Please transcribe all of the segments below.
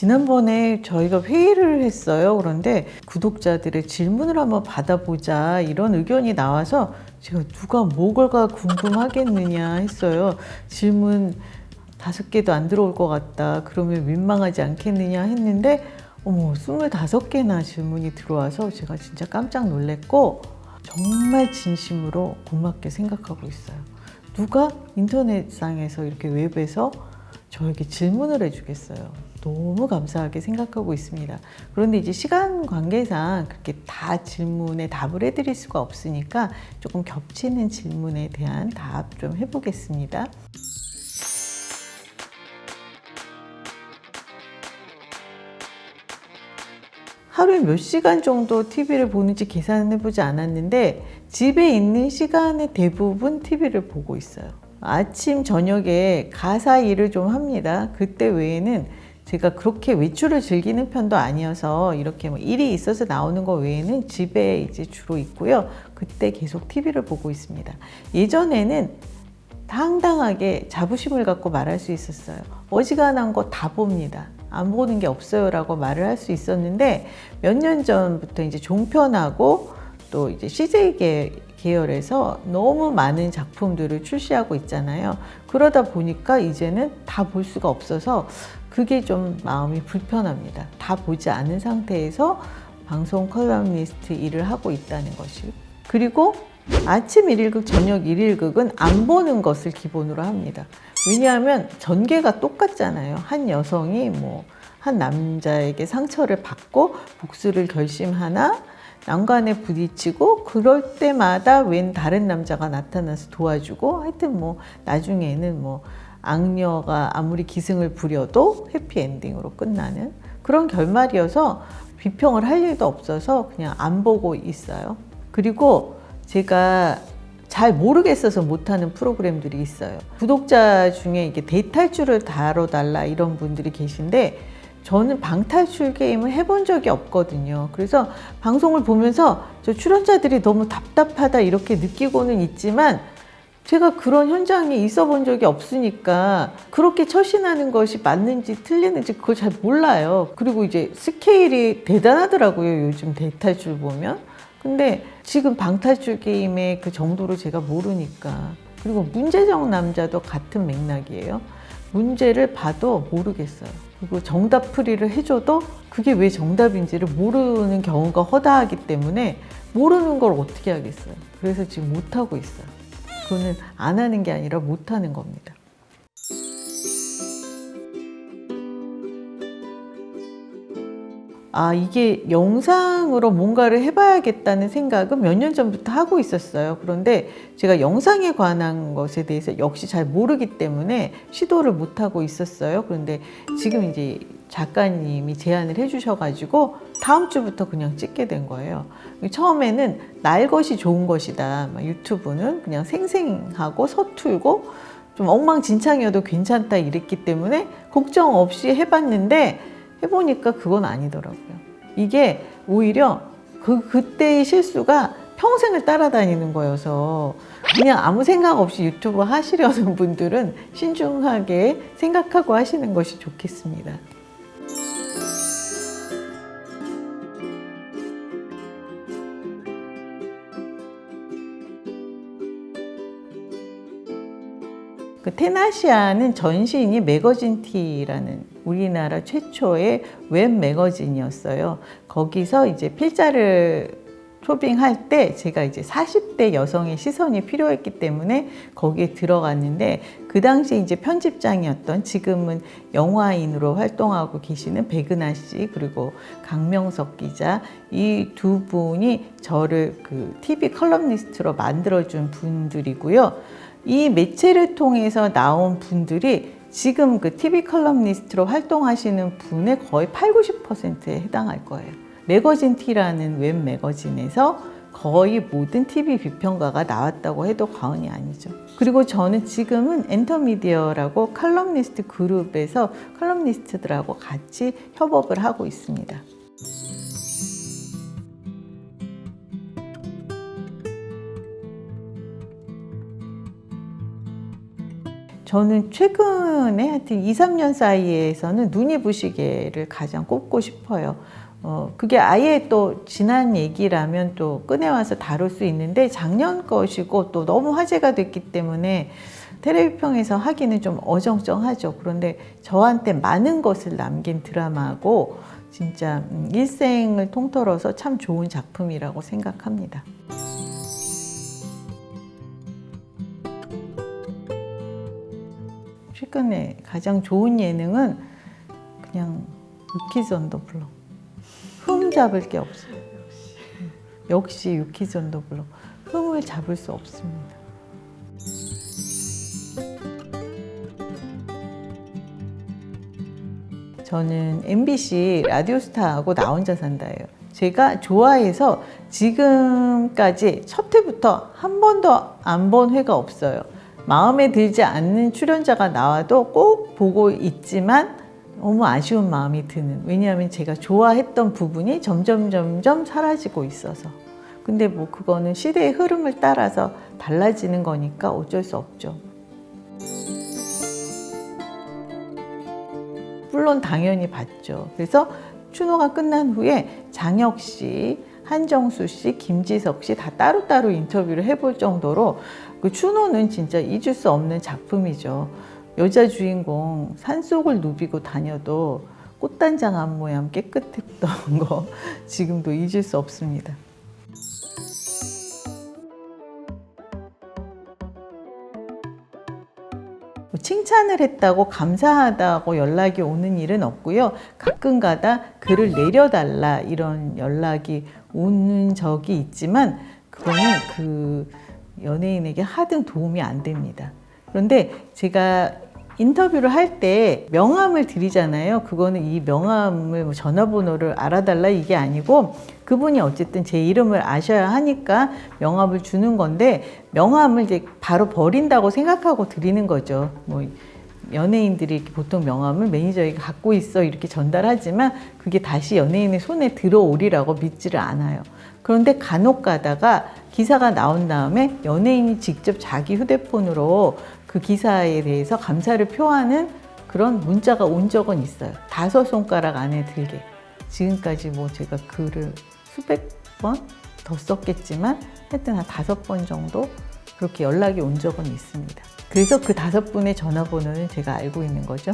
지난번에 저희가 회의를 했어요. 그런데 구독자들의 질문을 한번 받아보자 이런 의견이 나와서 제가 누가 뭐가 궁금하겠느냐 했어요. 질문 다섯 개도 안 들어올 것 같다. 그러면 민망하지 않겠느냐 했는데 어머, 25개나 질문이 들어와서 제가 진짜 깜짝 놀랐고 정말 진심으로 고맙게 생각하고 있어요. 누가 인터넷상에서 이렇게 웹에서 저에게 질문을 해주겠어요. 너무 감사하게 생각하고 있습니다. 그런데 이제 시간 관계상 그렇게 다 질문에 답을 해드릴 수가 없으니까 조금 겹치는 질문에 대한 답 좀 해보겠습니다. 하루에 몇 시간 정도 TV를 보는지 계산해 보지 않았는데 집에 있는 시간의 대부분 TV를 보고 있어요. 아침, 저녁에 가사 일을 좀 합니다. 그때 외에는 제가 그렇게 외출을 즐기는 편도 아니어서 이렇게 뭐 일이 있어서 나오는 거 외에는 집에 이제 주로 있고요. 그때 계속 TV를 보고 있습니다. 예전에는 당당하게 자부심을 갖고 말할 수 있었어요. 어지간한 거 다 봅니다. 안 보는 게 없어요라고 말을 할 수 있었는데 몇 년 전부터 이제 종편하고 또 이제 CJ 계, 계열에서 너무 많은 작품들을 출시하고 있잖아요. 그러다 보니까 이제는 다 볼 수가 없어서 그게 좀 마음이 불편합니다. 다 보지 않은 상태에서 방송 컬럼니스트 일을 하고 있다는 것이. 그리고 아침 1일극, 저녁 1일극은 안 보는 것을 기본으로 합니다. 왜냐하면 전개가 똑같잖아요. 한 여성이 뭐, 한 남자에게 상처를 받고 복수를 결심하나, 난관에 부딪히고, 그럴 때마다 웬 다른 남자가 나타나서 도와주고, 하여튼 뭐, 나중에는 뭐, 악녀가 아무리 기승을 부려도 해피엔딩으로 끝나는 그런 결말이어서 비평을 할 일도 없어서 그냥 안 보고 있어요. 그리고 제가 잘 모르겠어서 못하는 프로그램들이 있어요. 구독자 중에 이게 대탈출을 다뤄달라 이런 분들이 계신데 저는 방탈출 게임을 해본 적이 없거든요. 그래서 방송을 보면서 저 출연자들이 너무 답답하다 이렇게 느끼고는 있지만 제가 그런 현장에 있어 본 적이 없으니까 그렇게 처신하는 것이 맞는지 틀리는지 그걸 잘 몰라요. 그리고 이제 스케일이 대단하더라고요. 요즘 대탈출 보면. 근데 지금 방탈출 게임의 그 정도로 제가 모르니까. 그리고 문제적 남자도 같은 맥락이에요. 문제를 봐도 모르겠어요. 그리고 정답 풀이를 해줘도 그게 왜 정답인지를 모르는 경우가 허다하기 때문에 모르는 걸 어떻게 하겠어요. 그래서 지금 못하고 있어요. 그거는 안 하는 게 아니라 못 하는 겁니다. 아, 이게 영상으로 뭔가를 해봐야겠다는 생각은 몇 년 전부터 하고 있었어요. 그런데 제가 영상에 관한 것에 대해서 역시 잘 모르기 때문에 시도를 못하고 있었어요. 그런데 지금 이제 작가님이 제안을 해주셔가지고 다음 주부터 그냥 찍게 된 거예요. 처음에는 날 것이 좋은 것이다. 유튜브는 그냥 생생하고 서툴고 좀 엉망진창이어도 괜찮다 이랬기 때문에 걱정 없이 해봤는데 해보니까 그건 아니더라고요. 이게 오히려 그, 그때의 실수가 평생을 따라다니는 거여서 그냥 아무 생각 없이 유튜브 하시려는 분들은 신중하게 생각하고 하시는 것이 좋겠습니다. 그 테나시아는 전신이 매거진 티라는 우리나라 최초의 웹 매거진이었어요. 거기서 이제 필자를 쇼핑할 때 제가 이제 40대 여성의 시선이 필요했기 때문에 거기에 들어갔는데 그 당시 이제 편집장이었던 지금은 영화인으로 활동하고 계시는 백은하 씨 그리고 강명석 기자 이 두 분이 저를 그 TV 컬럼니스트로 만들어준 분들이고요. 이 매체를 통해서 나온 분들이 지금 그 TV 컬럼니스트로 활동하시는 분의 거의 8, 90%에 해당할 거예요. 매거진 T라는 웹 매거진에서 거의 모든 TV 비평가가 나왔다고 해도 과언이 아니죠. 그리고 저는 지금은 엔터미디어라고 컬럼니스트 그룹에서 컬럼니스트들하고 같이 협업을 하고 있습니다. 저는 최근에 하여튼 2, 3년 사이에서는 눈이 부시게를 가장 꼽고 싶어요. 어, 그게 아예 또 지난 얘기라면 또 꺼내와서 다룰 수 있는데 작년 것이고 또 너무 화제가 됐기 때문에 텔레비평에서 하기는 좀 어정쩡하죠. 그런데 저한테 많은 것을 남긴 드라마고 진짜 음, 일생을 통틀어서 참 좋은 작품이라고 생각합니다. 최근에 가장 좋은 예능은 그냥 유키즈 언더 블럭. 흠 잡을 게 없어요. 역시 유키즈 언더 블럭. 흠을 잡을 수 없습니다. 저는 MBC 라디오스타하고 나 혼자 산다예요. 제가 좋아해서 지금까지 첫 회부터 한 번도 안 본 회가 없어요. 마음에 들지 않는 출연자가 나와도 꼭 보고 있지만 너무 아쉬운 마음이 드는. 왜냐하면 제가 좋아했던 부분이 점점 점점 사라지고 있어서. 근데 뭐 그거는 시대의 흐름을 따라서 달라지는 거니까 어쩔 수 없죠. 물론 당연히 봤죠. 그래서 추노가 끝난 후에 장혁 씨, 한정수 씨, 김지석 씨 다 따로따로 인터뷰를 해볼 정도로 그 추노는 진짜 잊을 수 없는 작품이죠. 여자 주인공 산속을 누비고 다녀도 꽃단장 앞 모양 깨끗했던 거 지금도 잊을 수 없습니다. 뭐 칭찬을 했다고 감사하다고 연락이 오는 일은 없고요. 가끔가다 글을 내려달라 이런 연락이 오는 적이 있지만 그거는 그 연예인에게 하등 도움이 안 됩니다. 그런데 제가 인터뷰를 할 때 명함을 드리잖아요. 그거는 이 명함을 뭐 전화번호를 알아달라 이게 아니고 그분이 어쨌든 제 이름을 아셔야 하니까 명함을 주는 건데 명함을 이제 바로 버린다고 생각하고 드리는 거죠. 뭐 연예인들이 보통 명함을 매니저에게 갖고 있어 이렇게 전달하지만 그게 다시 연예인의 손에 들어오리라고 믿지를 않아요. 그런데 간혹 가다가 기사가 나온 다음에 연예인이 직접 자기 휴대폰으로 그 기사에 대해서 감사를 표하는 그런 문자가 온 적은 있어요. 다섯 손가락 안에 들게. 지금까지 뭐 제가 글을 수백 번 더 썼겠지만 하여튼 한 다섯 번 정도 그렇게 연락이 온 적은 있습니다. 그래서 그 다섯 분의 전화번호는 제가 알고 있는 거죠.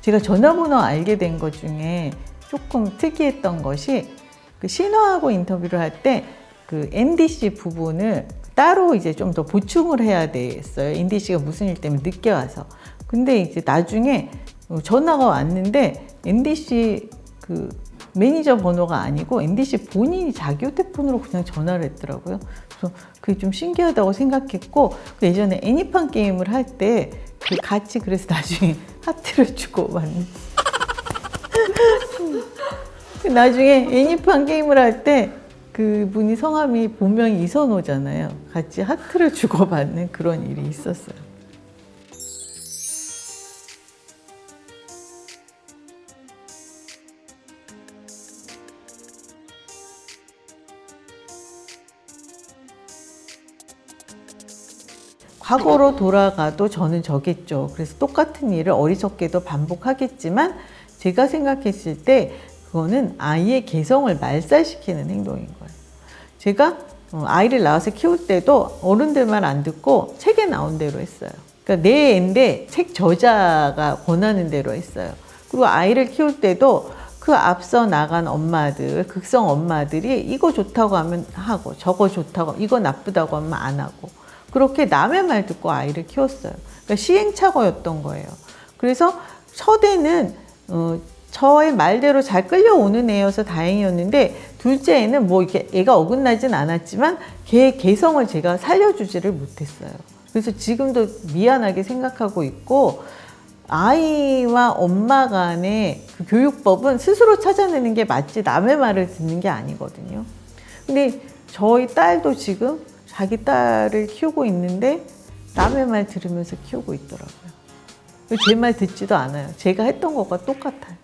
제가 전화번호 알게 된 것 중에 조금 특이했던 것이 그 신화하고 인터뷰를 할 때그 NDC 부분을 따로 이제 좀 더 보충을 해야 됐어요. NDC가 무슨 일 때문에 늦게 와서. 근데 이제 나중에 전화가 왔는데 NDC 그 매니저 번호가 아니고 NDC 본인이 자기 휴대폰으로 그냥 전화를 했더라고요. 그래서 그게 좀 신기하다고 생각했고 그 예전에 애니판 게임을 할때그 같이 그래서 나중에 하트를 주고 왔는. 나중에 애니판 게임을 할 때 그분이 성함이 본명이 이선호잖아요. 같이 하트를 주고받는 그런 일이 있었어요. 과거로 돌아가도 저는 저겠죠. 그래서 똑같은 일을 어리석게도 반복하겠지만 제가 생각했을 때 그거는 아이의 개성을 말살시키는 행동인 거예요. 제가 어, 아이를 낳아서 키울 때도 어른들만 안 듣고 책에 나온 대로 했어요. 그러니까 내 애인데 책 저자가 권하는 대로 했어요. 그리고 아이를 키울 때도 그 앞서 나간 엄마들, 극성 엄마들이 이거 좋다고 하면 하고 저거 좋다고, 이거 나쁘다고 하면 안 하고 그렇게 남의 말 듣고 아이를 키웠어요. 그러니까 시행착오였던 거예요. 그래서 첫애는 어, 저의 말대로 잘 끌려오는 애여서 다행이었는데 둘째 애는 뭐 이렇게 애가 어긋나진 않았지만 걔의 개성을 제가 살려주지를 못했어요. 그래서 지금도 미안하게 생각하고 있고 아이와 엄마 간의 그 교육법은 스스로 찾아내는 게 맞지 남의 말을 듣는 게 아니거든요. 근데 저희 딸도 지금 자기 딸을 키우고 있는데 남의 말 들으면서 키우고 있더라고요. 제 말 듣지도 않아요. 제가 했던 것과 똑같아요.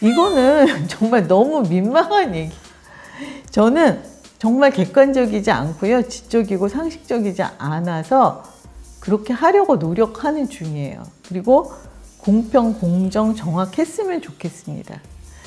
이거는 정말 너무 민망한 얘기. 저는 정말 객관적이지 않고요. 지적이고 상식적이지 않아서 그렇게 하려고 노력하는 중이에요. 그리고 공평, 공정, 정확했으면 좋겠습니다.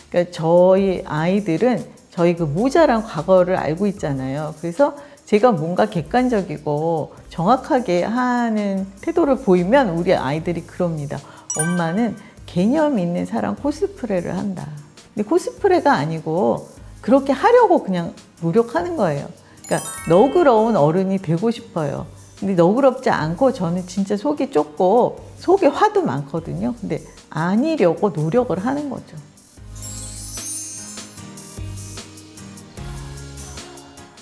그러니까 저희 아이들은 저희 그 모자란 과거를 알고 있잖아요. 그래서 제가 뭔가 객관적이고 정확하게 하는 태도를 보이면 우리 아이들이 그럽니다. 엄마는 개념 있는 사람 코스프레를 한다. 근데 코스프레가 아니고 그렇게 하려고 그냥 노력하는 거예요. 그러니까 너그러운 어른이 되고 싶어요. 근데 너그럽지 않고 저는 진짜 속이 좁고 속에 화도 많거든요. 근데 아니려고 노력을 하는 거죠.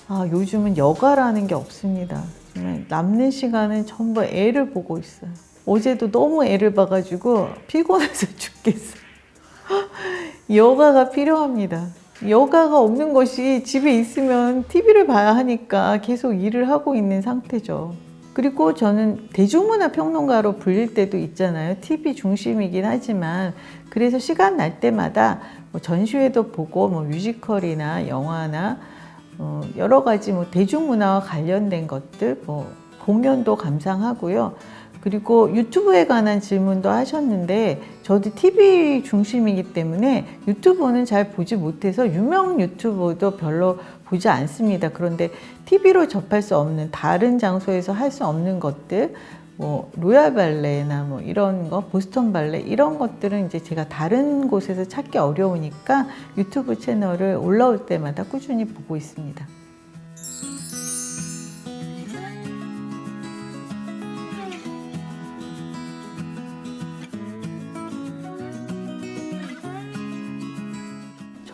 아, 요즘은 여가라는 게 없습니다. 남는 시간은 전부 애를 보고 있어요. 어제도 너무 애를 봐가지고 피곤해서 죽겠어요. 여가가 필요합니다. 여가가 없는 것이 집에 있으면 TV를 봐야 하니까 계속 일을 하고 있는 상태죠. 그리고 저는 대중문화 평론가로 불릴 때도 있잖아요. TV 중심이긴 하지만 그래서 시간 날 때마다 뭐 전시회도 보고 뭐 뮤지컬이나 영화나 어, 여러 가지 뭐 대중문화와 관련된 것들 뭐 공연도 감상하고요. 그리고 유튜브에 관한 질문도 하셨는데 저도 TV 중심이기 때문에 유튜브는 잘 보지 못해서 유명 유튜버도 별로 보지 않습니다. 그런데 TV로 접할 수 없는 다른 장소에서 할 수 없는 것들 뭐 로얄 발레나 뭐 이런 거 보스턴 발레 이런 것들은 이제 제가 다른 곳에서 찾기 어려우니까 유튜브 채널을 올라올 때마다 꾸준히 보고 있습니다.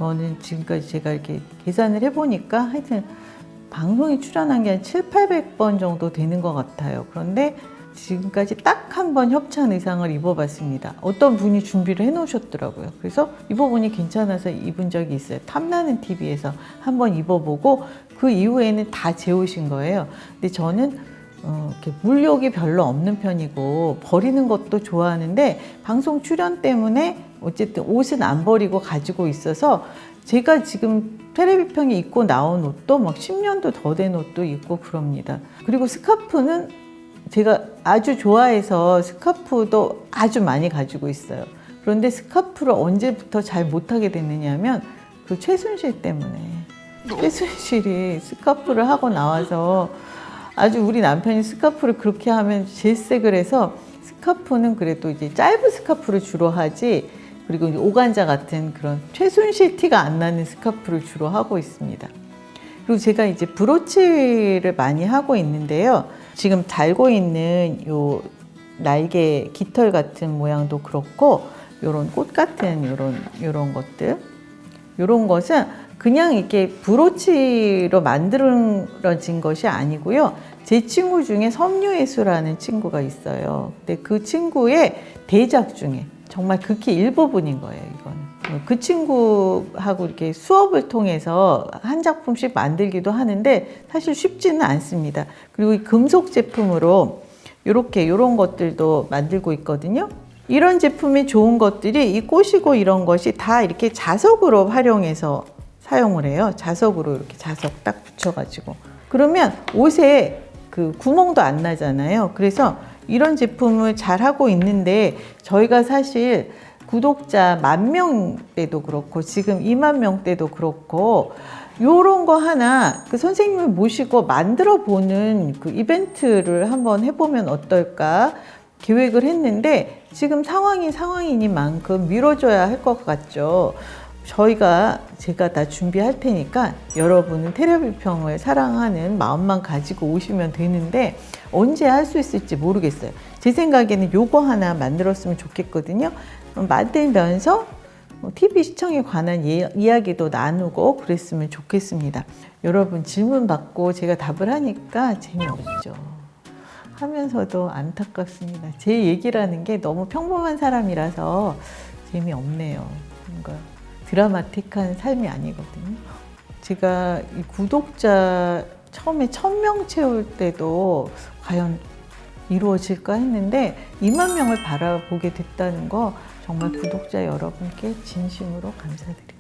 저는 지금까지 제가 이렇게 계산을 해보니까 하여튼 방송에 출연한 게 한 7, 800번 정도 되는 것 같아요. 그런데 지금까지 딱 한 번 협찬 의상을 입어봤습니다. 어떤 분이 준비를 해놓으셨더라고요. 그래서 입어보니 괜찮아서 입은 적이 있어요. 탐나는 TV에서 한 번 입어보고 그 이후에는 다 재우신 거예요. 근데 저는 어, 이렇게 물욕이 별로 없는 편이고 버리는 것도 좋아하는데 방송 출연 때문에 어쨌든 옷은 안 버리고 가지고 있어서 제가 지금 테레비평에 입고 나온 옷도 막 10년도 더 된 옷도 있고 그럽니다. 그리고 스카프는 제가 아주 좋아해서 스카프도 아주 많이 가지고 있어요. 그런데 스카프를 언제부터 잘 못하게 됐느냐면 그 최순실 때문에 최순실이 스카프를 하고 나와서 아주 우리 남편이 스카프를 그렇게 하면 질색을 해서 스카프는 그래도 이제 짧은 스카프를 주로 하지 그리고 오간자 같은 그런 최순실 티가 안 나는 스카프를 주로 하고 있습니다. 그리고 제가 이제 브로치를 많이 하고 있는데요. 지금 달고 있는 요 날개 깃털 같은 모양도 그렇고 요런 꽃 같은 요런 요런 것들 요런 것은 그냥 이렇게 브로치로 만들어진 것이 아니고요. 제 친구 중에 섬유예수라는 친구가 있어요. 근데 그 친구의 대작 중에 정말 극히 일부분인 거예요, 이거는. 그 친구하고 이렇게 수업을 통해서 한 작품씩 만들기도 하는데 사실 쉽지는 않습니다. 그리고 이 금속 제품으로 이렇게 이런 것들도 만들고 있거든요. 이런 제품이 좋은 것들이 이 꽃이고 이런 것이 다 이렇게 자석으로 활용해서 사용을 해요. 자석으로 이렇게 자석 딱 붙여가지고. 그러면 옷에 그 구멍도 안 나잖아요. 그래서 이런 제품을 잘 하고 있는데 저희가 사실 구독자 만명 때도 그렇고 지금 2만 명 때도 그렇고 요런 거 하나 그 선생님을 모시고 만들어 보는 그 이벤트를 한번 해보면 어떨까 계획을 했는데 지금 상황이 상황이니만큼 미뤄줘야 할 것 같죠. 저희가 제가 다 준비할 테니까 여러분은 테레비평을 사랑하는 마음만 가지고 오시면 되는데 언제 할 수 있을지 모르겠어요. 제 생각에는 요거 하나 만들었으면 좋겠거든요. 만들면서 TV 시청에 관한 예, 이야기도 나누고 그랬으면 좋겠습니다. 여러분 질문 받고 제가 답을 하니까 재미없죠. 하면서도 안타깝습니다. 제 얘기라는 게 너무 평범한 사람이라서 재미없네요. 뭔가 드라마틱한 삶이 아니거든요. 제가 이 구독자 처음에 천 명 채울 때도 과연 이루어질까 했는데 2만 명을 바라보게 됐다는 거 정말 구독자 여러분께 진심으로 감사드립니다.